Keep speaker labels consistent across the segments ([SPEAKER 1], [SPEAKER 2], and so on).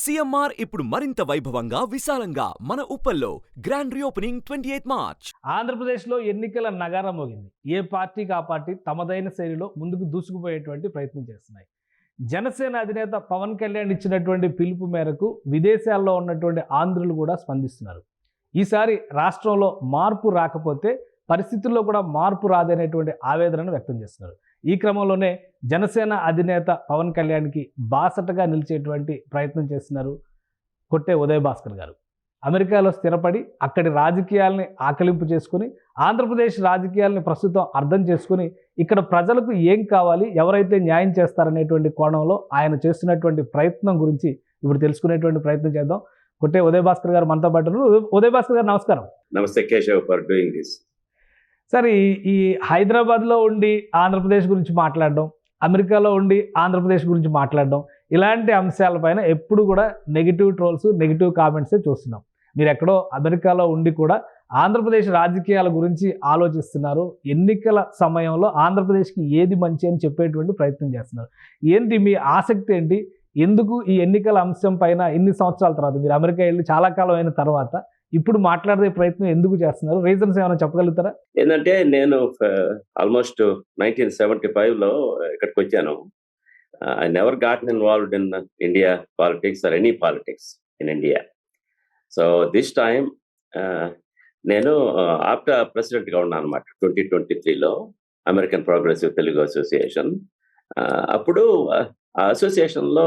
[SPEAKER 1] CMR ఇప్పుడు మరింత వైభవంగా విశాలంగా మన ఉప్పల్లో grand reopening twenty eighth March.
[SPEAKER 2] ఆంధ్రప్రదేశ్లో ఎన్నికల నగారం మోగింది. ఏ పార్టీకి ఆ పార్టీ తమదైన శైలిలో ముందుకు దూసుకుపోయేటువంటి ప్రయత్నం చేస్తున్నాయి. జనసేన అధినేత పవన్ కళ్యాణ్ ఇచ్చినటువంటి పిలుపు మేరకు విదేశాల్లో ఉన్నటువంటి ఆంధ్రులు కూడా స్పందిస్తున్నారు. ఈసారి రాష్ట్రంలో మార్పు రాకపోతే పరిస్థితుల్లో కూడా మార్పు రాదనేటువంటి ఆవేదనను వ్యక్తం చేస్తున్నారు. ఈ క్రమంలోనే జనసేన అధినేత పవన్ కళ్యాణ్కి బాసటగా నిలిచేటువంటి ప్రయత్నం చేస్తున్నారు కొట్టే ఉదయ్ భాస్కర్ గారు. అమెరికాలో స్థిరపడి అక్కడి రాజకీయాల్ని ఆకలింపు చేసుకుని ఆంధ్రప్రదేశ్ రాజకీయాల్ని ప్రస్తుతం అర్థం చేసుకుని ఇక్కడ ప్రజలకు ఏం కావాలి ఎవరైతే న్యాయం చేస్తారనేటువంటి కోణంలో ఆయన చేస్తున్నటువంటి ప్రయత్నం గురించి ఇప్పుడు తెలుసుకునేటువంటి ప్రయత్నం చేద్దాం. కొట్టే ఉదయ్ భాస్కర్ గారు మనతో పాటు ఉదయ్ భాస్కర్ గారు నమస్కారం.
[SPEAKER 3] నమస్తే కేశవ్ ఫర్ డూయింగ్ దిస్
[SPEAKER 2] సరే ఈ ఈ హైదరాబాద్లో ఉండి ఆంధ్రప్రదేశ్ గురించి మాట్లాడడం అమెరికాలో ఉండి ఆంధ్రప్రదేశ్ గురించి మాట్లాడడం ఇలాంటి అంశాలపైన ఎప్పుడు కూడా నెగిటివ్ ట్రోల్స్ నెగిటివ్ కామెంట్సే చూస్తున్నాం. మీరు ఎక్కడో అమెరికాలో ఉండి కూడా ఆంధ్రప్రదేశ్ రాజకీయాల గురించి ఆలోచిస్తున్నారు. ఎన్నికల సమయంలో ఆంధ్రప్రదేశ్కి ఏది మంచి అని చెప్పేటువంటి ప్రయత్నం చేస్తున్నారు. ఏంటి మీ ఆసక్తి ఏంటి? ఎందుకు ఈ ఎన్నికల అంశం పైన ఇన్ని సంవత్సరాల తర్వాత? మీరు అమెరికా వెళ్ళి చాలా కాలం అయిన తర్వాత ఇప్పుడు మాట్లాడే ప్రయత్నం ఎందుకు చేస్తున్నారు? రీజన్స్ ఏమైనా చెప్పగలుగుతారా?
[SPEAKER 3] ఏంటంటే నేను ఆల్మోస్ట్ నైన్టీన్ సెవెంటీ ఫైవ్లో ఇక్కడికి వచ్చాను. I never got involved in India politics or any politics in India. So this time నేను ఆఫ్టర్ ప్రెసిడెంట్గా ఉన్నాను అనమాట ట్వంటీ ట్వంటీ త్రీలో అమెరికన్ ప్రోగ్రెసివ్ తెలుగు అసోసియేషన్. అప్పుడు ఆ అసోసియేషన్లో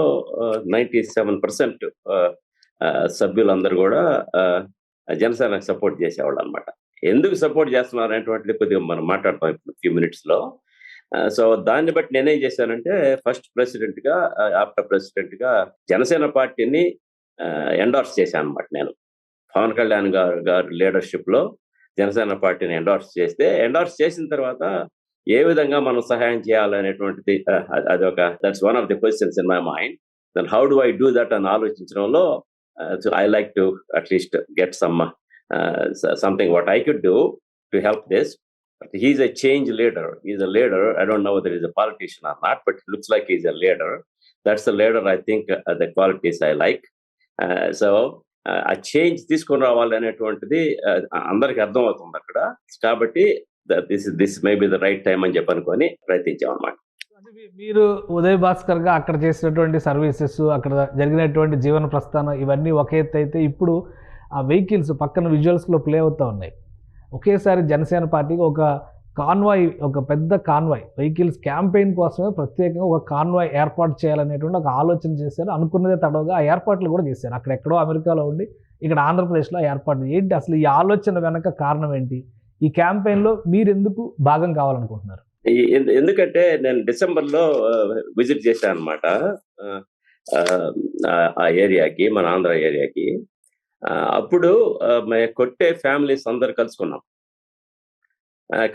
[SPEAKER 3] నైంటీ సెవెన్ పర్సెంట్ సభ్యులందరూ కూడా జనసేనకు సపోర్ట్ చేసేవాళ్ళు అనమాట ఎందుకు సపోర్ట్ చేస్తున్నారు అనేటువంటిది కొద్దిగా మనం మాట్లాడతాం ఇప్పుడు ఫ్యూ మినిట్స్లో సో దాన్ని బట్టి నేనేం చేశానంటే ఫస్ట్ ప్రెసిడెంట్గా ఆఫ్టర్ ప్రెసిడెంట్గా జనసేన పార్టీని ఎండార్స్ చేశాను అనమాట నేను. పవన్ కళ్యాణ్ గారు గారు లీడర్షిప్లో జనసేన పార్టీని ఎండార్స్ చేస్తే ఎండార్స్ చేసిన తర్వాత ఏ విధంగా మనం సహాయం చేయాలనేటువంటిది అది ఒక that's one of the questions in my mind then how do I do that అని ఆలోచించడంలో so I I like to at least get some something what I could do to help this. But he's a change leader. He's a leader. I don't know whether he's a politician or not, but looks like he's a leader. That's the leader I think uh, the qualities I like. Uh, so ఆ change తీసుకొని రావాలి అనేటువంటిది అందరికి అర్థం అవుతుంది అక్కడ కాబట్టి this this may be the right time అని చెప్పనుకొని ప్రయత్నించాం అనమాట
[SPEAKER 2] మీరు ఉదయ్ భాస్కర్గా అక్కడ చేసినటువంటి సర్వీసెస్ అక్కడ జరిగినటువంటి జీవన ప్రస్థానం ఇవన్నీ ఒక ఎత్తు అయితే ఇప్పుడు ఆ వెహికల్స్ పక్కన విజువల్స్లో ప్లే అవుతూ ఉన్నాయి. ఒకేసారి జనసేన పార్టీకి ఒక కాన్వాయ్ ఒక పెద్ద కాన్వాయ్ వెహికల్స్ క్యాంపెయిన్ కోసమే ప్రత్యేకంగా ఒక కాన్వాయ్ ఏర్పాటు చేయాలనేటువంటి ఒక ఆలోచన చేశారు. అనుకున్నదే తడవగా ఆ ఏర్పాట్లు కూడా చేశారు. అక్కడ ఎక్కడో అమెరికాలో ఉండి ఇక్కడ ఆంధ్రప్రదేశ్లో ఏర్పాటు ఏంటి అసలు ఈ ఆలోచన వెనక కారణం ఏంటి? ఈ క్యాంపెయిన్లో మీరెందుకు భాగం కావాలనుకుంటున్నారు?
[SPEAKER 3] ఎందుకంటే నేను డిసెంబర్లో విజిట్ చేశాను అనమాట ఆ ఏరియాకి మన ఆంధ్ర ఏరియాకి. అప్పుడు మే కొట్టే ఫ్యామిలీస్ అందరు కలుసుకున్నాం.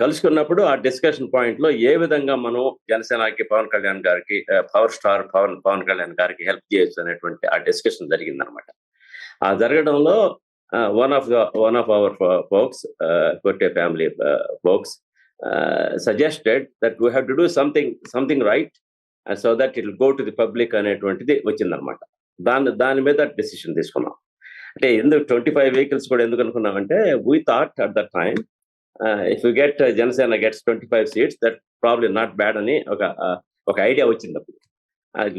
[SPEAKER 3] కలుసుకున్నప్పుడు ఆ డిస్కషన్ పాయింట్లో ఏ విధంగా మనం జనసేనకి పవన్ కళ్యాణ్ గారికి పవర్ స్టార్ పవన్ పవన్ కళ్యాణ్ గారికి హెల్ప్ చేయొచ్చు అనేటువంటి ఆ డిస్కషన్ జరిగిందనమాట ఆ జరగడంలో one of the one of our folks కొట్టే family folks suggested that we have to do something something right so that it go to the public అనేటువంటిది వచ్చిందనమాట దాని దాని మీద డెసిషన్ తీసుకున్నాం. అంటే ఎందుకు ట్వంటీ ఫైవ్ వెహికల్స్ కూడా ఎందుకు అనుకున్నామంటే we thought at that time if you get Janasena gets twenty five seats that probably not bad అని ఒక uh, ఒక ఐడియా వచ్చింది అప్పుడు.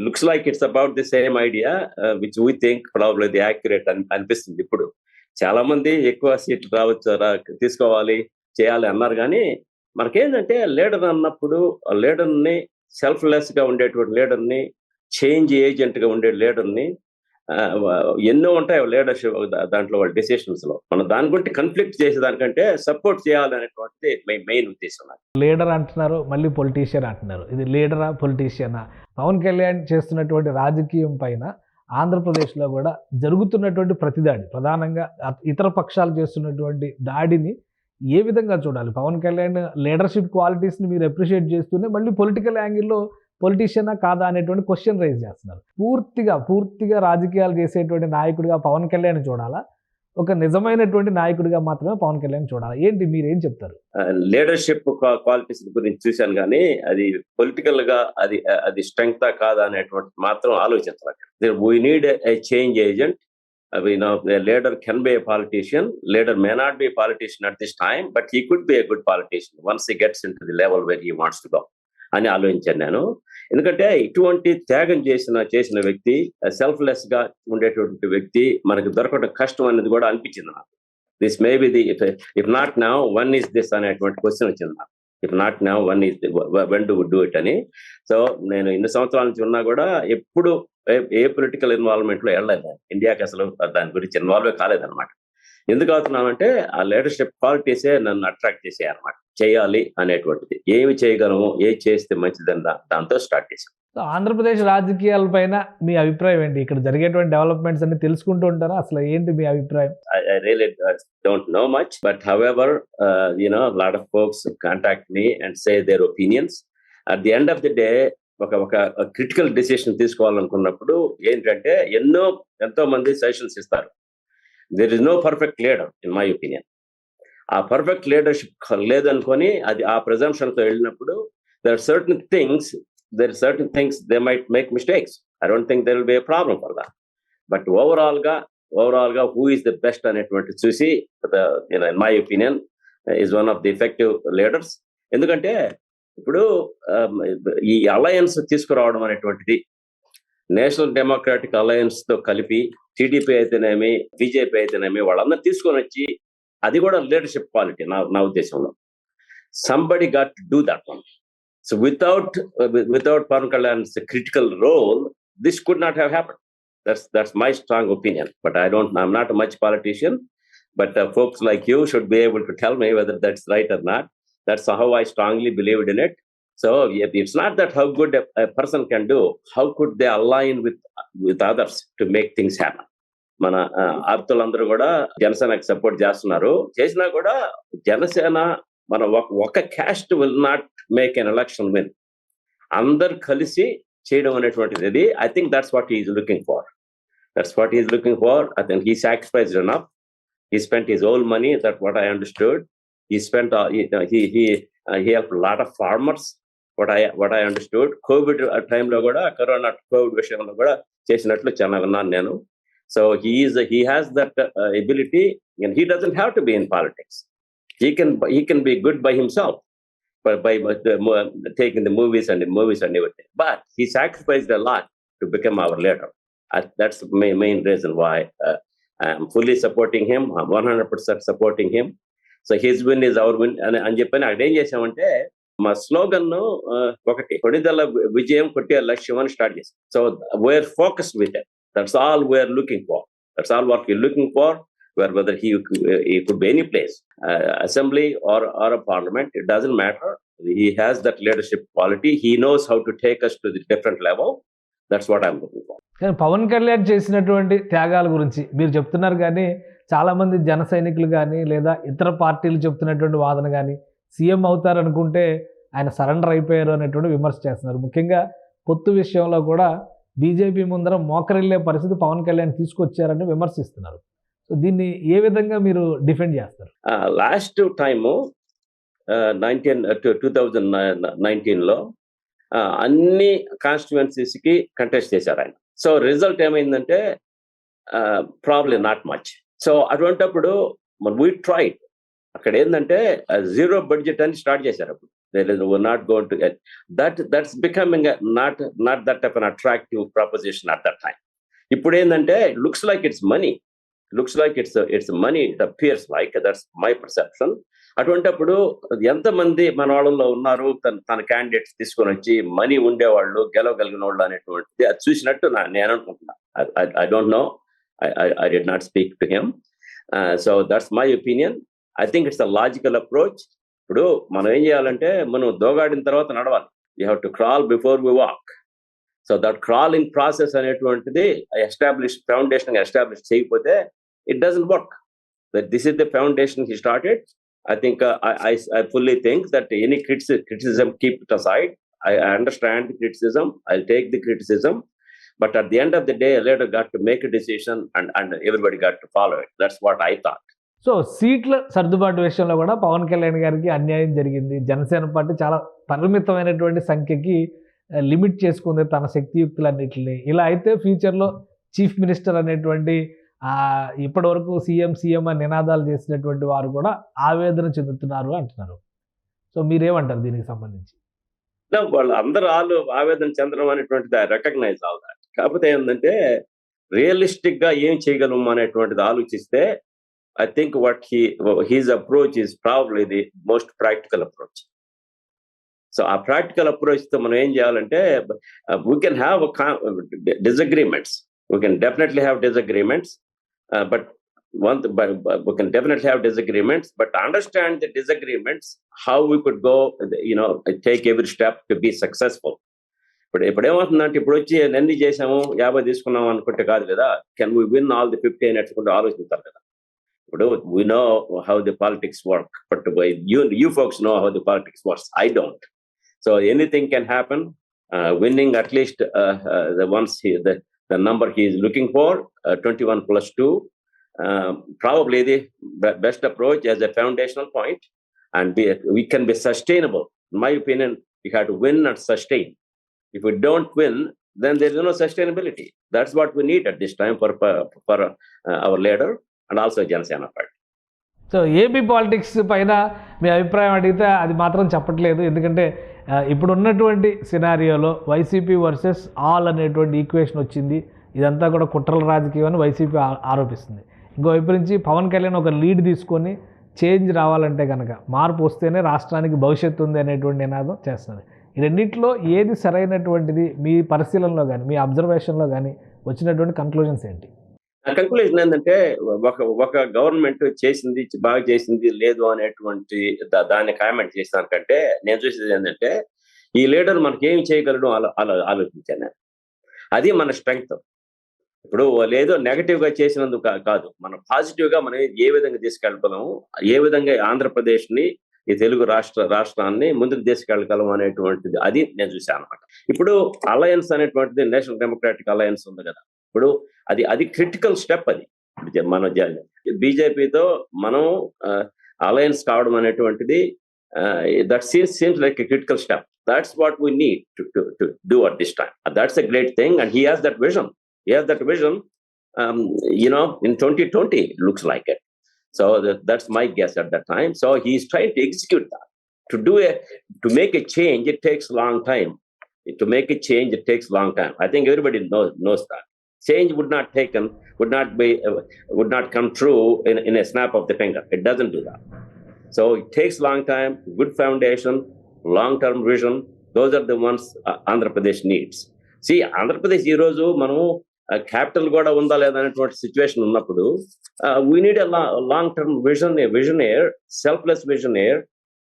[SPEAKER 3] Looks like it's about the same idea which we think probably the accurate అని అనిపిస్తుంది ఇప్పుడు. చాలా మంది ఎక్కువ సీట్లు రావచ్చు రా తీసుకోవాలి చేయాలి అన్నారు కానీ మనకేంటంటే లీడర్ అన్నప్పుడు లీడర్ని సెల్ఫ్లెస్గా ఉండేటువంటి లీడర్ని చేంజ్ ఏజెంట్గా ఉండే లీడర్ని ఎన్నో ఉంటాయి లీడర్షిప్ దాంట్లో వాళ్ళ డెసిషన్స్లో. మనం దాని గురించి కన్ఫ్లిక్ట్ చేసే దానికంటే సపోర్ట్ చేయాలనేటువంటిది మెయిన్ ఉద్దేశం
[SPEAKER 2] లీడర్ అంటున్నారు మళ్ళీ పొలిటీషియన్ అంటున్నారు. ఇది లీడరా పొలిటీషియనా? పవన్ కళ్యాణ్ చేస్తున్నటువంటి రాజకీయం పైన ఆంధ్రప్రదేశ్లో కూడా జరుగుతున్నటువంటి ప్రతిదాడి. ప్రధానంగా ఇతర పక్షాలు చేస్తున్నటువంటి దాడిని ఏ విధంగా చూడాలి? పవన్ కళ్యాణ్ లీడర్షిప్ క్వాలిటీస్ని మీరు అప్రిషియేట్ చేస్తూనే మళ్ళీ పొలిటికల్ యాంగిల్లో పొలిటీషియనా కాదా అనేటువంటి క్వశ్చన్ రైజ్ చేస్తున్నారు. పూర్తిగా పూర్తిగా రాజకీయాలు చేసేటువంటి నాయకుడిగా పవన్ కళ్యాణ్ చూడాలా? ఒక నిజమైనటువంటి నాయకుడిగా మాత్రమే పవన్ కళ్యాణ్ చూడాలి? ఏంటి? మీరు ఏం చెప్తారు
[SPEAKER 3] లీడర్షిప్ క్వాలిటీస్ గురించి చూశాను కానీ అది పొలిటికల్గా అది అది స్ట్రెంగ్తా కాదా అనేటువంటి మాత్రం ఆలోచించాలి we need a change agent leader can be a politician leader may not be politician at this time but he could be a good politician once he gets into the level where he wants to go అని ఆలోచించాను నేను. ఎందుకంటే ఇటువంటి త్యాగం చేసిన చేసిన వ్యక్తి uh, సెల్ఫ్లెస్గా ఉండేటువంటి వ్యక్తి మనకి దొరకడం కష్టం అనేది కూడా అనిపించింది నాకు. This may be the if not now when is this అనేటువంటి క్వశ్చన్ వచ్చింది నాకు. If not now when is when do do it అని. సో నేను ఇన్ని సంవత్సరాల నుంచి ఉన్నా కూడా ఎప్పుడు ఏ- పొలిటికల్ ఇన్వాల్వ్మెంట్లో వెళ్ళలేదు. ఇండియాకి అసలు దాని గురించి ఇన్వాల్వ్ కాలేదన్నమాట ఎందుకు అవుతున్నానంటే ఆ లీడర్షిప్ క్వాలిటీసే నన్ను అట్రాక్ట్ చేసాయి అనమాట చేయాలి అనేటువంటిది. ఏమి చేయగలము ఏ చేస్తే మంచిదని దా- దాంతో స్టార్ట్ చేశాం.
[SPEAKER 2] సో ఆంధ్రప్రదేశ్ రాజకీయాలపైన మీ అభిప్రాయం ఏంటి? ఇక్కడ జరిగేటువంటి డెవలప్మెంట్స్ అన్ని తెలుసుకుంటూ ఉంటారా? అసలు ఏంటి మీ అభిప్రాయం?
[SPEAKER 3] I really uh, don't know much, but however, uh, you know, a lot of folks contact me and say their opinions. At the ఒక ఒక క్రిటికల్ డెసిషన్ తీసుకోవాలనుకున్నప్పుడు ఏంటంటే ఎన్నో ఎంతో మంది సజెషన్స్ ఇస్తారు. There is no perfect leader in my opinion ఆ perfect leadership లేదనుకొని అది ఆ presumption వెళ్ళినప్పుడు there certain things there certain things they might make mistakes I don't think there will be a problem for the but ఓవరాల్గా ఓవరాల్గా who is the best అనేటువంటి చూసి in my opinion is one of the effective leaders ఎందుకంటే ఇప్పుడు ఈ alliance తీసుకురావడం అనేటువంటిది national democratic అలయన్స్తో కలిపి టీడీపీ అయితేనేమి బీజేపీ అయితేనేమి వాళ్ళందరూ తీసుకొని వచ్చి అది కూడా లీడర్షిప్ క్వాలిటీ నా నా ఉద్దేశంలో. Somebody got to do that one so without without Pavan Kalyan's critical role this could not have happen that's that's my strong opinion but I don't i'm not much politician but folks like you should be able to tell me whether that's right or not that's how i strongly believed in it so if it's not that how good a, a person can do how could they align with with others to make things happen మన ఆప్తులందరూ కూడా జనసేనకి support చేస్తున్నారు చేసినా కూడా జనసేన మన ఒక- ఒక caste will not make an election win అందరు కలిసి చేయడం అనేటువంటిది ఇది I think that's what is looking for That's what he's looking for. I think he sacrificed enough. He spent his own money. That's what I understood. He spent. Uh, he he he, uh, he helped a lot of farmers. What I what I understood. COVID time లో కూడా corona Covid విషయంలో కూడా చేసినట్లు చాలా విన్నాను నేను so he's he has that ability and he doesn't have to be in politics he can he can be good by himself by, by the, mo- taking the movies and the movies and everything. But he sacrificed a lot to become our leader. Uh, that's the main, main reason why uh, I'm fully supporting him. I'm 100% supporting him. So his win is our win అని అని చెప్పని అక్కడేం చేసామంటే మా స్లోగన్ను ఒకటి కొడిదల విజయం కొట్టే లక్ష్యం అని స్టార్ట్ చేసాం so where focus with that's all where looking for that's all work you looking for where whether he ఈ could be any place assembly or or a parliament it doesn't matter he has that leadership quality he knows how to take us to the different level that's what I'm
[SPEAKER 2] కానీ పవన్ కళ్యాణ్ చేసినటువంటి త్యాగాల గురించి మీరు చెప్తున్నారు కానీ చాలామంది జన సైనికులు కానీ లేదా ఇతర పార్టీలు చెప్తున్నటువంటి వాదన కానీ సీఎం అవుతారు అనుకుంటే ఆయన సరెండర్ అయిపోయారు అనేటువంటి విమర్శ చేస్తున్నారు. ముఖ్యంగా పొత్తు విషయంలో కూడా బీజేపీ ముందర మోకరిల్లే పరిస్థితి పవన్ కళ్యాణ్ తీసుకొచ్చారని విమర్శిస్తున్నారు. సో దీన్ని ఏ విధంగా మీరు డిఫెండ్ చేస్తారు?
[SPEAKER 3] Last last time, uh, 19, uh, అన్ని కాన్స్టిట్యువెన్సీస్కి కంటెస్ట్ చేశారు ఆయన. సో రిజల్ట్ ఏమైందంటే ప్రాబ్లమ్ నాట్ మచ్ సో అటువంటప్పుడు వీ ట్రై అక్కడ ఏంటంటే జీరో బడ్జెట్ అని స్టార్ట్ చేశారు అప్పుడు. Not gone to that that's becoming not not that type unattractive proposition at that time ఇప్పుడు ఏంటంటే looks like it's money looks like it's it's money it appears like that's my perception అటువంటిప్పుడు ఎంతమంది మన వాళ్ళలో ఉన్నారు తన తన క్యాండిడేట్స్ తీసుకొని వచ్చి మనీ ఉండేవాళ్ళు గెలవగలిగిన వాళ్ళు అనేటువంటిది అది చూసినట్టు నా నేను అనుకుంటున్నా. I don't know I, I, I did not speak to him. Uh, so that's my opinion. I think it's a logical approach ఇప్పుడు మనం ఏం చేయాలంటే మనం దోగాడిన తర్వాత నడవాలి you have to crawl before we walk so that crawling process అనేటువంటిది establish foundation establish చేయకపోతే it doesn't work that this is the foundation he started I think I I fully think that any criticism keep it aside I, I understand the criticism. I'll take the criticism. But at the end of the day, a leader got to make a decision and, and everybody got to follow it. That's what I thought.
[SPEAKER 2] So సీట్ల సర్దుబాటు విషయంలో కూడా పవన్ కళ్యాణ్ గారికి అన్యాయం జరిగింది. Janasena party చాలా పరిమితమైనటువంటి సంఖ్యకి limit చేసుకుంది తన శక్తియుక్తులన్నింటినీ. ఇలా అయితే ఫ్యూచర్లో చీఫ్ మినిస్టర్ అనేటువంటి ఆ, ఇప్పటి వరకు సీఎం సీఎం అని నినాదాలు చేసినటువంటి వారు కూడా ఆవేదన చెందుతున్నారు అంటున్నారు. సో మీరేమంటారు దీనికి సంబంధించి?
[SPEAKER 3] వాళ్ళు అందరూ ఆవేదన చెందడం అనేటువంటిది ఐ రికగ్నైజ్ ఆల్ దాట్ కాకపోతే ఏంటంటే రియలిస్టిక్గా ఏం చేయగలము అనేటువంటిది ఆలోచిస్తే I think what he his approach is probably the most practical approach. So ఆ ప్రాక్టికల్ అప్రోచ్తో మనం ఏం చేయాలంటే we can have disagreements. We can definitely have disagreements but one we can definitely have definitely but understand the understand how we could go could go you know take every step ఇప్పుడు ఇప్పుడు ఏమవుతుందంటే ఇప్పుడు వచ్చి ఎన్ని చేసాము యాభై తీసుకున్నాం అనుకుంటే కాదు కదా can we win all the fifty అని ఎట్టుకుంటూ ఆలోచిస్తారు కదా. ఇప్పుడు we know how the politics work but you you folks know how the politics works I don't so anything can happen winning at least the ones the the number he is looking for, uh, 21 plus 2, um, probably the be- best approach as a foundational point, and be, we can be sustainable. In my opinion, we have to win and sustain. If we don't win, then there is no sustainability. That's what we need at this time for for, for uh, our leader and also Janasena Party.
[SPEAKER 2] So AP politics పైన మీ అభిప్రాయం అడిగితే అది మాత్రం చెప్పట్లేదు ఎందుకంటే uh, ఇప్పుడు ఉన్నటువంటి సినారియోలో వైసీపీ వర్సెస్ ఆల్ అనేటువంటి ఈక్వేషన్ వచ్చింది ఇదంతా కూడా కుట్రల రాజకీయం అని వైసీపీ ఆరోపిస్తుంది ఇంకో వైపు నుంచి పవన్ కళ్యాణ్ ఒక లీడ్ తీసుకొని చేంజ్ రావాలంటే కనుక మార్పు వస్తేనే రాష్ట్రానికి భవిష్యత్తు ఉంది అనేటువంటి నినాదం చేస్తుంది ఈ రెండింటిలో ఏది సరైనటువంటిది మీ పరిశీలనలో కానీ మీ అబ్జర్వేషన్లో కానీ వచ్చినటువంటి కన్క్లూజన్స్ ఏంటి?
[SPEAKER 3] కన్క్లూజన్ ఏంటంటే ఒక ఒక గవర్నమెంట్ చేసింది బాగా చేసింది లేదు అనేటువంటి దా- దాన్ని కామెంట్ చేస్తాను కంటే నేను చూసేది ఏంటంటే ఈ లీడర్ మనకి ఏం చేయగలడు అలా ఆలోచించాను. అది మన స్ట్రెంగ్త్ ఇప్పుడు లేదో నెగటివ్గా చేసినందుకు కాదు. మనం పాజిటివ్గా మనం ఏ విధంగా తీసుకెళ్ళగలము ఏ విధంగా ఆంధ్రప్రదేశ్ని ఈ తెలుగు రాష్ట్ర రాష్ట్రాన్ని ముందుకు తీసుకెళ్ళగలం అనేటువంటిది అది నేను చూశాను అనమాట ఇప్పుడు అలయన్స్ అనేటువంటిది నేషనల్ డెమోక్రాటిక్ అలయన్స్ ఉంది కదా. ఇప్పుడు అది అది క్రిటికల్ స్టెప్ అది. మన బీజేపీతో మనం అలయన్స్ కావడం అనేటువంటిది that seems seems like critical step that's what we need to do at this time that's a great thing and he has that vision he has that vision you know in twenty twenty looks like it so that's my guess at that time so he's trying to execute that to do a to make a change it takes long time to make a change it takes long time i think everybody knows knows that change would not taken would not be uh, would not come true in, in a snap of the finger it doesn't do that so it takes long time good foundation long term vision those are the ones uh, andhra pradesh needs see andhra pradesh ఈ రోజు మనం capital కూడా ఉందా లేదా అనేటువంటి situation ఉన్నప్పుడు we need long term vision విజనేర్ selfless విజనేర్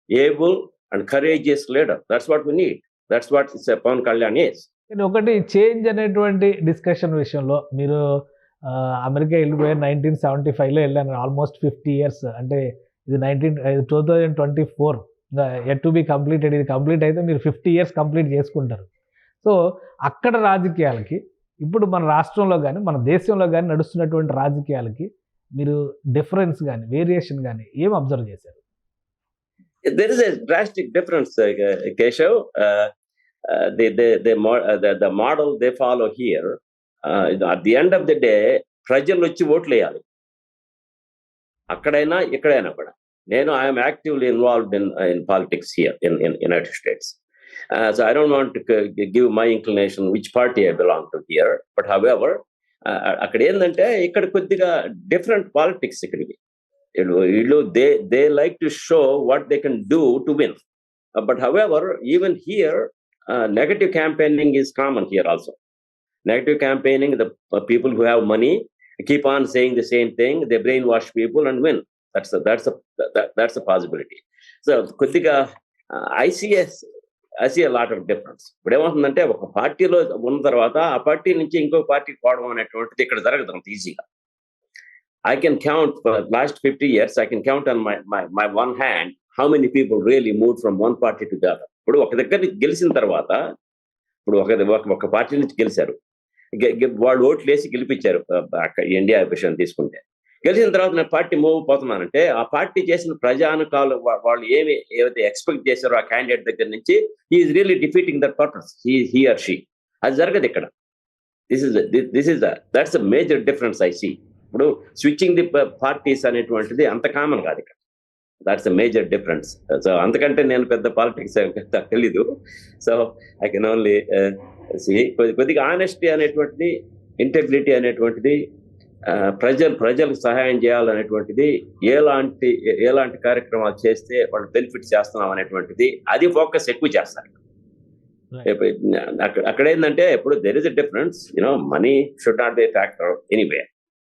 [SPEAKER 3] able and courageous leader that's what we need that's what Pawan Kalyan is
[SPEAKER 2] ఒకటి change అనేటువంటి డిస్కషన్ విషయంలో మీరు అమెరికా వెళ్ళిపోయారు నైన్టీన్ సెవెంటీ ఫైవ్లో వెళ్ళాను. ఆల్మోస్ట్ ఫిఫ్టీ ఇయర్స్ అంటే ఇది nineteen two thousand twenty four at to be completed ఇది కంప్లీట్ అయితే మీరు ఫిఫ్టీ ఇయర్స్ కంప్లీట్ చేసుకుంటారు. సో అక్కడ రాజకీయాలకి ఇప్పుడు మన రాష్ట్రంలో కానీ మన దేశంలో కానీ నడుస్తున్నటువంటి రాజకీయాలకి మీరు డిఫరెన్స్ కానీ వేరియేషన్ కానీ ఏం అబ్జర్వ్ చేశారు?
[SPEAKER 3] There is drastic difference Keshav uh, they they uh, uh, the, the, the, mo- uh, the, the ప్రజలు వచ్చి ఓట్లు వేయాలి. అక్కడైనా ఇక్కడైనా కూడా. నేను I'm actively involved in in politics here in in United States so I don't want give my inclination which party I belong to here but however అక్కడ ఏంటంటే ఇక్కడ కొద్దిగా డిఫరెంట్ పాలిటిక్స్ ఇక్కడికి వీళ్ళు వీళ్ళు they they like to show what they can do to win but however even here negative campaigning is common here also negative campaigning the people who have money keep on saying the same thing they brainwash people and win. That's a, that's a that, that's a possibility. So కొద్దిగా I see I see lot of difference ఇప్పుడు ఏమవుతుందంటే ఒక పార్టీలో ఉన్న తర్వాత ఆ party నుంచి ఇంకో పార్టీ పోవడం అనేటువంటిది ఇక్కడ జరగదు అంత ఈజీగా. I can count for the last 50 years, I can count my my my, my one hand how many people really moved from one party to ఇప్పుడు ఒక దగ్గర నుంచి గెలిచిన తర్వాత ఇప్పుడు ఒక ఒక- పార్టీ నుంచి గెలిచారు. గె- వాళ్ళు ఓట్లు వేసి గెలిపించారు ఇండియా విషయం తీసుకుంటే. గెలిచిన తర్వాత నేను పార్టీ మూవ్ పోతున్నానంటే ఆ పార్టీ చేసిన ప్రజానుకాలు వాళ్ళు ఏమి ఏవైతే ఎక్స్పెక్ట్ చేశారో ఆ క్యాండిడేట్ దగ్గర నుంచి is really defeating that purpose. He he or she. అది జరగదు ఇక్కడ. This is this is that's a major difference I see. ఇప్పుడు స్విచ్చింగ్ ది పార్టీస్ అనేటువంటిది అంత కామన్ కాదు ఇక్కడ. That's a major difference. So అంతకంటే నేను పెద్ద పాలిటిక్స్ తెలీదు. సో ఐ కెన్ ఓన్లీ కొద్దిగా ఆనెస్టీ అనేటువంటిది ఇంటెగ్రిటీ అనేటువంటిది ప్రజలు ప్రజలకు సహాయం చేయాలనేటువంటిది ఎలాంటి ఎలాంటి కార్యక్రమాలు చేస్తే వాళ్ళు బెనిఫిట్ చేస్తున్నాం అనేటువంటిది అది ఫోకస్ ఎక్కువ చేస్తారు. అక్కడ ఏంటంటే ఇప్పుడు there is a difference you know money should not be factor anyway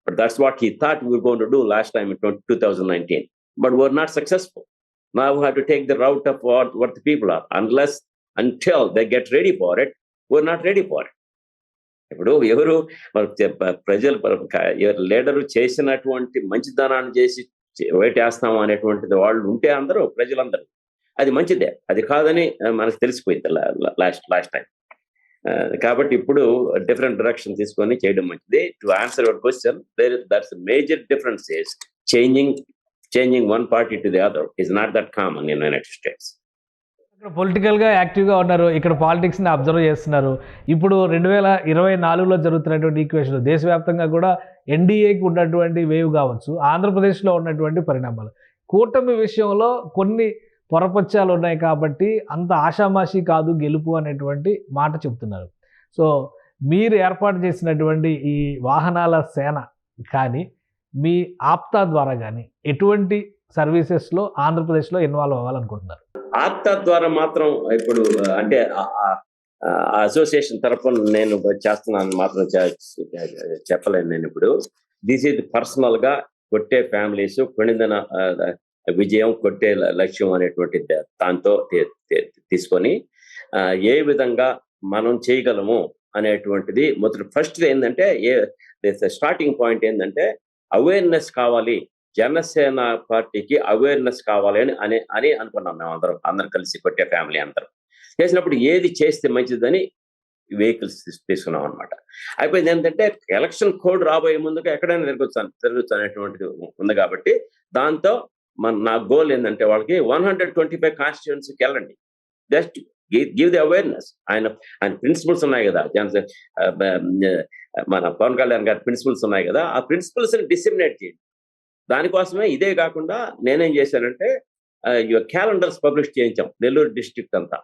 [SPEAKER 3] but that's what he thought we're gone to do last time two thousand nineteen but we're not successful నా have to take the route of what were the people are unless until they get ready for it we're not ready for it ఇప్పుడు ఎవరు ప్రజలు leader చేసినటువంటి మంచిదనాన్ని చేసి వేటేస్తాము అనేటువంటిది వాళ్ళు ఉంటే అందరూ ప్రజలందరూ. అది మంచిదే. అది కాదని మనకు తెలిసిపోయింది లాస్ట్ లాస్ట్ టైం. కాబట్టి ఇప్పుడు డిఫరెంట్ డైరెక్షన్ తీసుకొని చేయడం మంచిది. To answer your question there that's major difference is changing changing one party to the other. Is not that common in United States.
[SPEAKER 2] ఇక్కడ పొలిటికల్గా యాక్టివ్గా ఉన్నారు. ఇక్కడ పాలిటిక్స్ని అబ్జర్వ్ చేస్తున్నారు. ఇప్పుడు రెండు వేల ఇరవై నాలుగులో జరుగుతున్నటువంటి ఈక్వేషన్ దేశవ్యాప్తంగా కూడా ఎన్డీఏకి ఉన్నటువంటి వేవ్ కావచ్చు ఆంధ్రప్రదేశ్లో ఉన్నటువంటి పరిణామాలు. కూటమి విషయంలో కొన్ని పొరపచ్చాలు ఉన్నాయి కాబట్టి అంత ఆషామాషి కాదు గెలుపు అనేటువంటి మాట చెప్తున్నారు. సో మీరు ఏర్పాటు చేసినటువంటి ఈ వాహనాల సేన కానీ మీ ఆప్తా ద్వారా కానీ ఎటువంటి సర్వీసెస్లో ఆంధ్రప్రదేశ్లో ఇన్వాల్వ్ అవ్వాలనుకుంటున్నారు.
[SPEAKER 3] ఆప్తా ద్వారా మాత్రం ఇప్పుడు ఆ, అంటే అసోసియేషన్ తరఫున నేను చేస్తున్నాను మాత్రం చెప్పలేను నేను ఇప్పుడు. దిస్ ఇది పర్సనల్గా కొట్టే ఫ్యామిలీస్ కొనిందన విజయం కొట్టే లక్ష్యం అనేటువంటి దాంతో తీసుకొని ఏ విధంగా మనం చేయగలము అనేటువంటిది మొదటి ఫస్ట్ ఏంటంటే ఏ స్టార్టింగ్ పాయింట్ ఏంటంటే అవేర్నెస్ కావాలి. జనసేన పార్టీకి అవేర్నెస్ కావాలి అని అని అని అనుకున్నాం మేము అందరం అందరం కలిసి కొట్టే ఫ్యామిలీ అందరం. చేసినప్పుడు ఏది చేస్తే మంచిదని వెహికల్స్ తీసుకున్నాం అనమాట అయిపోయింది ఏంటంటే ఎలక్షన్ కోడ్ రాబోయే ముందుగా ఎక్కడైనా తిరగొచ్చాను తిరగొచ్చు అనేటువంటిది ఉంది కాబట్టి దాంతో మన నా గోల్ ఏంటంటే వాళ్ళకి వన్ హండ్రెడ్ ట్వంటీ ఫైవ్ కాన్స్టిట్యున్సీకి వెళ్ళండి జస్ట్ గివ్ ది అవేర్నెస్ ఆయన ఆయన ప్రిన్సిపల్స్ ఉన్నాయి కదా. జనసేన మన పవన్ కళ్యాణ్ గారి ప్రిన్సిపల్స్ ఉన్నాయి కదా. ఆ ప్రిన్సిపల్స్ని డిసిమినేట్ చేయండి. దానికోసమే ఇదే కాకుండా నేనేం చేశానంటే క్యాలెండర్స్ పబ్లిష్ చేయించాం నెల్లూరు డిస్ట్రిక్ట్ అంతా.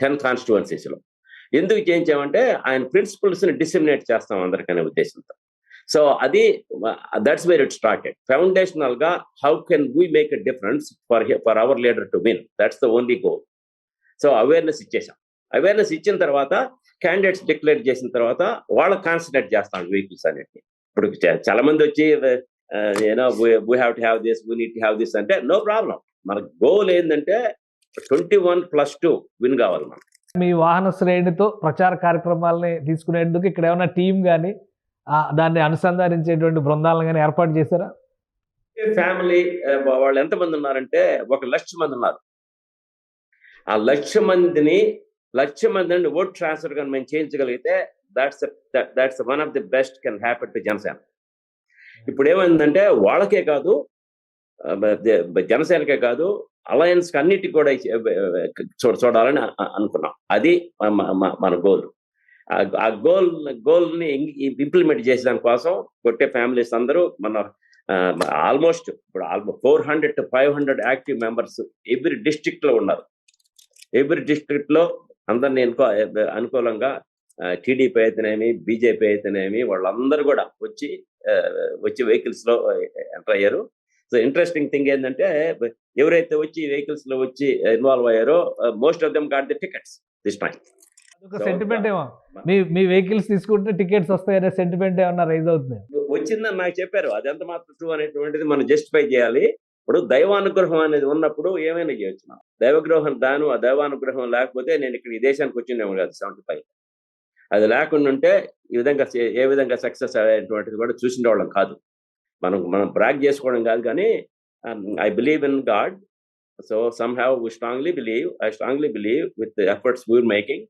[SPEAKER 3] టెన్ కాన్స్టిట్యువెన్సీస్లో ఎందుకు చేయించామంటే ఆయన ప్రిన్సిపల్స్ని డిసిమినేట్ చేస్తాం అందరికనే ఉద్దేశంతో. సో అది that's where it started ఫౌండేషనల్గా how can we make a difference for for our leader to win that's the only goal so awareness ఇచ్చేసాం అవేర్నెస్ ఇచ్చిన తర్వాత క్యాండిడేట్స్ డిక్లేర్ చేసిన తర్వాత వాళ్ళ కాన్సన్ట్రేట్ చేస్తాం వెహికల్స్ అన్నిటిని. ఇప్పుడు చాలా మంది వచ్చి you know we have to have this we need have this అంటే నో ప్రాబ్లం మన గోల్ ఏంటంటే twenty one plus two win కావాలి మనం.
[SPEAKER 2] మీ వాహన శ్రేణితో ప్రచార కార్యక్రమాలని తీసుకునేందుకు ఇక్కడ ఏమైనా టీం కానీ దాన్ని అనుసంధానించేటువంటి బృందాలను కానీ ఏర్పాటు చేశారా?
[SPEAKER 3] ఫ్యామిలీ వాళ్ళు ఎంతమంది ఉన్నారంటే ఒక లక్ష మంది ఉన్నారు. ఆ లక్ష మందిని లక్ష మందిని ఓట్ ట్రాన్స్ఫర్ కానీ మేము చేయించగలిగితే that's that's one of the best can happen to Janasena ఇప్పుడు ఏమైందంటే వాళ్ళకే కాదు జనసేనకే కాదు అలయన్స్ అన్నిటికి కూడా చూడ చూడాలని అనుకున్నాం. అది మన గోల్. ఆ గోల్ గోల్ని ఇంప్లిమెంట్ చేసే కోసం కొట్టే ఫ్యామిలీస్ అందరూ మన ఆల్మోస్ట్ ఇప్పుడు almost four hundred to five hundred active members every డిస్ట్రిక్ట్లో ఉన్నారు. ఎవ్రీ డిస్ట్రిక్ట్లో అందరినీ అనుకో అనుకూలంగా టీడీపీ అయితేనేమి బీజేపీ అయితేనేమి వాళ్ళందరూ కూడా వచ్చి వచ్చి వెహికల్స్లో ఎంటర్ అయ్యారు. సో ఇంట్రెస్టింగ్ థింగ్ ఏంటంటే ఎవరైతే వచ్చి వెహికల్స్లో వచ్చి ఇన్వాల్వ్ అయ్యారో most of them got the tickets this time
[SPEAKER 2] అదొక సెంటిమెంట్ ఏమో. మీ మీ వెహికల్స్ తీసుకుంటే టికెట్స్ వస్తాయనే సెంటిమెంట్ ఏమన్నా రైజ్ అవుతుంది?
[SPEAKER 3] వచ్చిందని నాకు చెప్పారు. అది ఎంత మాత్రం ట్రూ అనేటువంటిది మనం జస్టిఫై చేయాలి. ఇప్పుడు దైవానుగ్రహం అనేది ఉన్నప్పుడు ఏమైనా చేయొచ్చు. దైవగ్రహం దాను ఆ దైవానుగ్రహం లేకపోతే నేను ఇక్కడ ఈ దేశానికి వచ్చిందేమో కాదు సెవెంటీ ఫైవ్ అది లేకుండా ఉంటే ఈ విధంగా ఏ విధంగా సక్సెస్ అయ్యేటువంటిది కూడా చూసిన వాళ్ళం కాదు. మనం మనం బ్రాక్ చేసుకోవడం కాదు కానీ I believe in God so some have we strongly believe I strongly believe with efforts we're making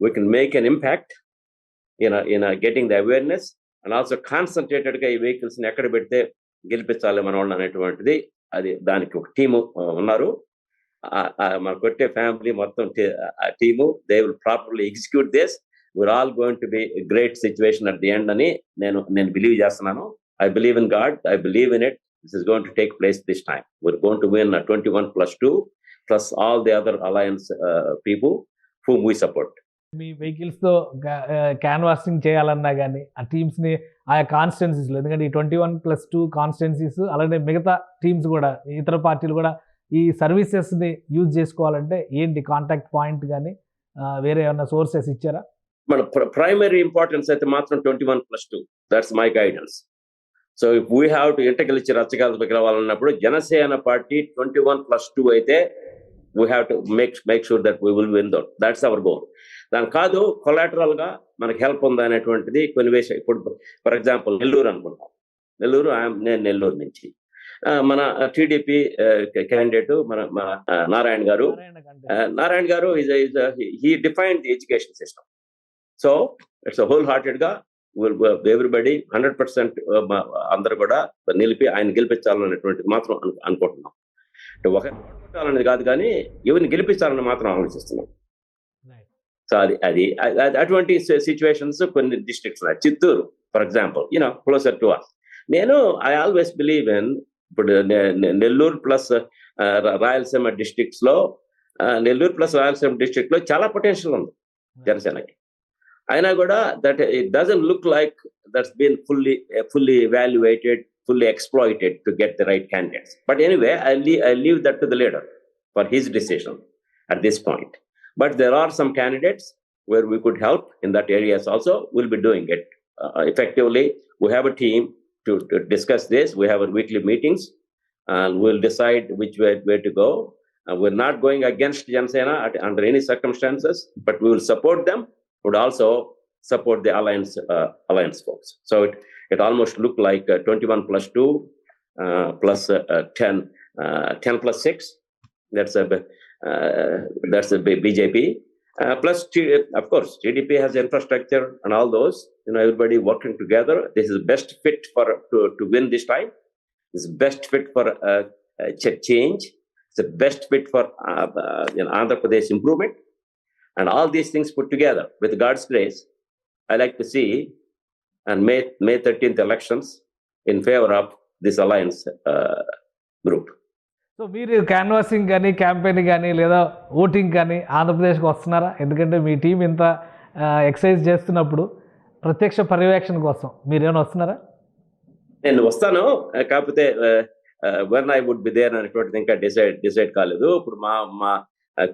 [SPEAKER 3] we can make an impact ఈయన ఈయన getting the awareness and also కాన్సన్ట్రేటెడ్గా ఈ వెహికల్స్ని ఎక్కడ పెడితే గెలిపించాలి మన వాళ్ళు అనేటువంటిది అది దానికి ఒక టీము ఉన్నారు. మన కొట్టే ఫ్యామిలీ మొత్తం team they will properly execute these we're all going to be great situation at the end అని నేను నేను బిలీవ్ చేస్తున్నాను. I believe in God I believe in it this is going to take place this time we're going to win twenty one plus two plus all the other alliance people whom we support
[SPEAKER 2] మీ వెహికల్స్తో canvassing చేయాలన్నా కానీ ఆ టీమ్స్ని ఆయా కాన్స్టిట్యున్సీస్లో. ఎందుకంటే ఈ twenty one plus two constituencies అలానే మిగతా టీమ్స్ కూడా ఇతర పార్టీలు కూడా ఈ సర్వీసెస్ని యూజ్ చేసుకోవాలంటే ఏంటి కాంటాక్ట్ పాయింట్ కానీ వేరే ఏమైనా సోర్సెస్ ఇచ్చారా?
[SPEAKER 3] మన ప్రైమరీ ఇంపార్టెన్స్ అయితే మాత్రం twenty one plus two that's my guidance so if we have to ఇంటకెలిచి రచ్చగలపకి రావాలన్నప్పుడు Janasena party twenty one plus two అయితే we have to make make sure that we will win doubt that's our goal దాని కాదు కొలాటరల్గా మనకి help ఉందా అనేటువంటిది కొన్ని వేసే ఇప్పుడు ఫర్ ఎగ్జాంపుల్ నెల్లూరు అనుకుంటాం నెల్లూరు నేను నెల్లూరు నుంచి. మన టీడీపీ క్యాండిడేట్ మన మన, ఆ, నారాయణ గారు. Uh, Narayan Garu is a, is So it's a wholehearted గా ఎవ్రీబడి హండ్రెడ్ పర్సెంట్ అందరు కూడా నిలిపి ఆయన గెలిపించాలనేటువంటిది మాత్రం అను- అనుకుంటున్నాం. అంటే ఒకరిని ఓడగొట్టాలనేది కాదు కానీ ఎవరిని గెలిపించాలని మాత్రం ఆలోచిస్తున్నాం. సో అది అది అటువంటి సిచ్యువేషన్స్ కొన్ని డిస్ట్రిక్ట్స్ ఉన్నాయి Chittoor for example you know closer to us నేను ఐ ఆల్వేస్ బిలీవ్ ఇన్ ఇప్పుడు నెల్లూరు ప్లస్ రాయలసీమ డిస్ట్రిక్ట్స్లో ఆ, నెల్లూరు ప్లస్ రాయలసీమ డిస్ట్రిక్ట్లో చాలా పొటెన్షియల్ ఉంది జనసేనకి. అయినా కూడా that it doesn't look like that's been fully fully evaluated fully exploited to get the right candidates but anyway i leave, I leave that to the leader for his decision at this point but there are some candidates where we could help in that areas also we'll be doing it uh, effectively we have a team to, to discuss this we have our weekly meetings and we'll decide which way, way to go uh, we're not going against Jansena at, under any circumstances, but we will support them, would also support the alliance uh, alliance folks. So it, it almost looked like uh, 21 plus 2 uh, plus uh, uh, 10, uh, 10 plus 6. That's a that's a BJP. Uh, plus, of course, GDP has infrastructure and all those. You know, everybody working together. This is best fit for to, to win this time. It's best fit for uh, ch- change. It's the best fit for you know, Andhra Pradesh improvement. And all these things put together, with God's grace, I like to see and May May 13th elections in favor of this alliance uh, group.
[SPEAKER 2] So మీరు canvassing కానీ campaign కానీ లేదా voting కానీ ఆంధ్రప్రదేశ్కి వస్తున్నారా? ఎందుకంటే మీ team ఇంత exercise చేస్తున్నప్పుడు ప్రత్యక్ష పర్యవేక్షణ కోసం మీరేమైనా వస్తున్నారా?
[SPEAKER 3] నేను వస్తాను. కాకపోతే one I would be there అనేటువంటిది ఇంకా డిసైడ్ డిసైడ్ కాలేదు. ఇప్పుడు మా మా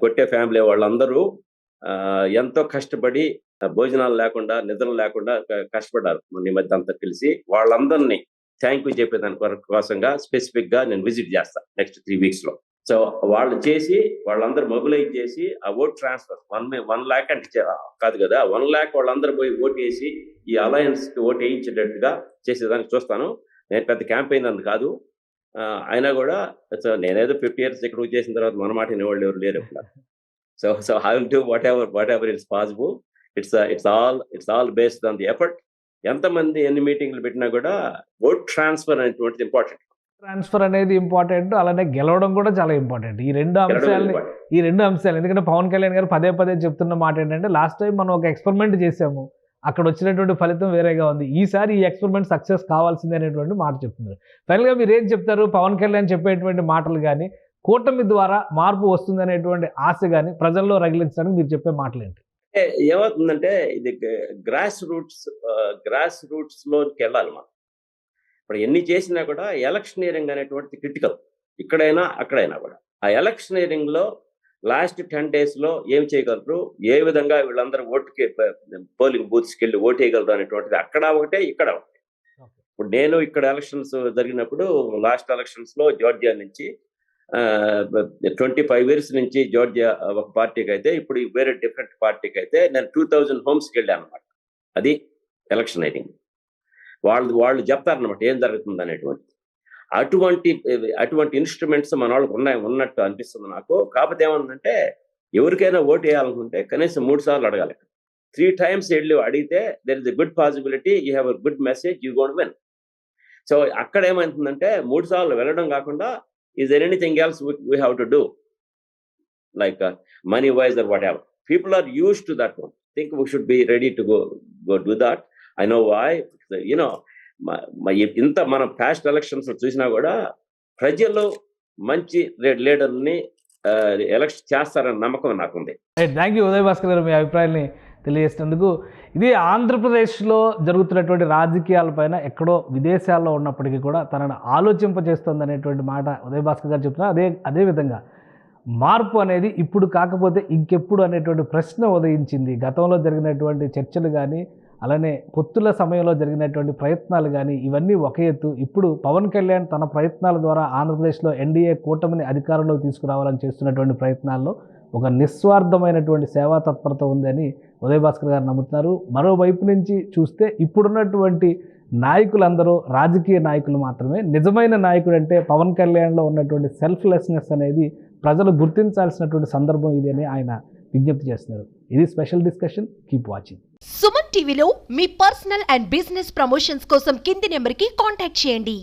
[SPEAKER 3] కొట్టే ఫ్యామిలీ వాళ్ళందరూ ఎంతో కష్టపడి భోజనాలు లేకుండా నిద్ర లేకుండా కష్టపడ్డారు. మొన్న మధ్య అంతా కలిసి వాళ్ళందరినీ థ్యాంక్ యూ చెప్పేదాని కొరకు కోసంగా స్పెసిఫిక్గా నేను విజిట్ చేస్తాను నెక్స్ట్ త్రీ వీక్స్లో. సో వాళ్ళు చేసి వాళ్ళందరూ మొబిలైజ్ చేసి ఆ vote transfer one one lakh అంటే కాదు కదా వన్ ల్యాక్ వాళ్ళందరూ పోయి ఓట్ వేసి ఈ అలయన్స్కి ఓట్ వేయించేటట్టుగా చేసేదానికి చూస్తాను. నేను పెద్ద క్యాంపెయిన్ అని కాదు. అయినా కూడా నేనేదో ఫిఫ్టీ ఇయర్స్ ఇక్కడ చేసిన తర్వాత మన మాట వినేవాళ్ళు ఎవరు లేరు so so I will do whatever whatever it's possible it's it's all it's all based on the effort ఎంతమంది ఎన్ని మీటింగ్లు పెట్టినా కూడా ఓట్ ట్రాన్స్ఫర్ అనేటువంటిది ఇంపార్టెంట్.
[SPEAKER 2] ట్రాన్స్ఫర్ అనేది ఇంపార్టెంట్. అలానే గెలవడం కూడా చాలా ఇంపార్టెంట్. ఈ రెండు అంశాలని ఈ రెండు అంశాలు ఎందుకంటే పవన్ కళ్యాణ్ గారు పదే పదే చెప్తున్న మాట ఏంటంటే లాస్ట్ టైం మనం ఒక ఎక్స్పెరిమెంట్ చేసాము. అక్కడ వచ్చినటువంటి ఫలితం వేరేగా ఉంది. ఈసారి ఈ ఎక్స్పెరిమెంట్ సక్సెస్ కావాల్సిందే అనేటువంటి మాట చెప్తున్నారు. ఫైనల్గా మీరు ఏం చెప్తారు? పవన్ కళ్యాణ్ చెప్పేటువంటి మాటలు కానీ కూటమి ద్వారా మార్పు వస్తుంది అనేటువంటి ఆశ కానీ ప్రజల్లో రగిలించడానికి మీరు చెప్పే మాటలు ఏంటి
[SPEAKER 3] ఏమవుతుందంటే ఇది గ్రాస్ రూట్స్ గ్రాస్ రూట్స్లోకి వెళ్ళాలి మనం. ఇప్పుడు ఎన్ని చేసినా కూడా ఎలక్షనీరింగ్ అనేటువంటిది క్రిటికల్. ఇక్కడైనా అక్కడైనా కూడా. ఆ ఎలక్షనీరింగ్లో లాస్ట్ టెన్ డేస్లో ఏం చేయగలరు? ఏ విధంగా వీళ్ళందరూ ఓటుకి పోలింగ్ బూత్స్కి వెళ్ళి ఓటు వేయగలరు అనేటువంటిది అక్కడ ఒకటే ఇక్కడ ఒకటే. ఇప్పుడు నేను ఇక్కడ ఎలక్షన్స్ జరిగినప్పుడు లాస్ట్ ఎలక్షన్స్లో జార్జియా నుంచి ట్వంటీ ఫైవ్ ఇయర్స్ నుంచి జార్జియా ఒక పార్టీకి అయితే ఇప్పుడు వేరే డిఫరెంట్ పార్టీకి అయితే నేను టూ థౌజండ్ హోమ్స్కి వెళ్ళాను అనమాట అది ఎలక్షన్ ఐటింగ్ వాళ్ళు వాళ్ళు చెప్తారనమాట ఏం జరుగుతుంది అనేటువంటి అటువంటి అటువంటి ఇన్స్ట్రుమెంట్స్ మన వాళ్ళకి ఉన్నాయి ఉన్నట్టు అనిపిస్తుంది నాకు. కాకపోతే ఏమందంటే ఎవరికైనా ఓటు వేయాలనుకుంటే కనీసం మూడు సార్లు అడగాలి. త్రీ టైమ్స్ వెళ్ళి అడిగితే there is a good possibility you have a good message you gone win so అక్కడ ఏమైతుందంటే మూడు సార్లు వెళ్ళడం కాకుండా is there anything else we have to do like money wise or whatever people are use to that one think we should be ready to go go do that I know why you know ఇంత మనం fast elections చూసినా కూడా ప్రజలు మంచి లీడర్ని election చేస్తారని నమ్మకం నాకుంది.
[SPEAKER 2] థ్యాంక్ యూ ఉదయ భాస్కర్ మీ అభిప్రాయాన్ని తెలియజేసినందుకు ఇది ఆంధ్రప్రదేశ్లో జరుగుతున్నటువంటి రాజకీయాలపైన ఎక్కడో విదేశాల్లో ఉన్నప్పటికీ కూడా తనను ఆలోచింపజేస్తుంది అనేటువంటి మాట ఉదయభాస్కర్ గారు చెప్తున్నారు. అదే అదేవిధంగా మార్పు అనేది ఇప్పుడు కాకపోతే ఇంకెప్పుడు అనేటువంటి ప్రశ్న ఉదయించింది. గతంలో జరిగినటువంటి చర్చలు కానీ అలానే పొత్తుల సమయంలో జరిగినటువంటి ప్రయత్నాలు కానీ ఇవన్నీ ఒక ఎత్తు. ఇప్పుడు పవన్ కళ్యాణ్ తన ప్రయత్నాల ద్వారా ఆంధ్రప్రదేశ్లో ఎన్డీఏ కూటమిని అధికారంలోకి తీసుకురావాలని చేస్తున్నటువంటి ప్రయత్నాల్లో ఒక నిస్వార్థమైనటువంటి సేవా తత్పరత ఉందని ఉదయ్ భాస్కర్ గారు నమ్ముతున్నారు. మరోవైపు నుంచి చూస్తే ఇప్పుడున్నటువంటి నాయకులందరూ రాజకీయ నాయకులు మాత్రమే. నిజమైన నాయకుడు అంటే పవన్ కళ్యాణ్లో ఉన్నటువంటి సెల్ఫ్లెస్నెస్ అనేది ప్రజలు గుర్తించాల్సినటువంటి సందర్భం ఇది అని ఆయన విజ్ఞప్తి చేస్తున్నారు. ఇది special discussion keep watching
[SPEAKER 4] Suman టీవీలో మీ పర్సనల్ అండ్ బిజినెస్ ప్రమోషన్స్ కోసం కింది నెంబర్కి కాంటాక్ట్ చేయండి.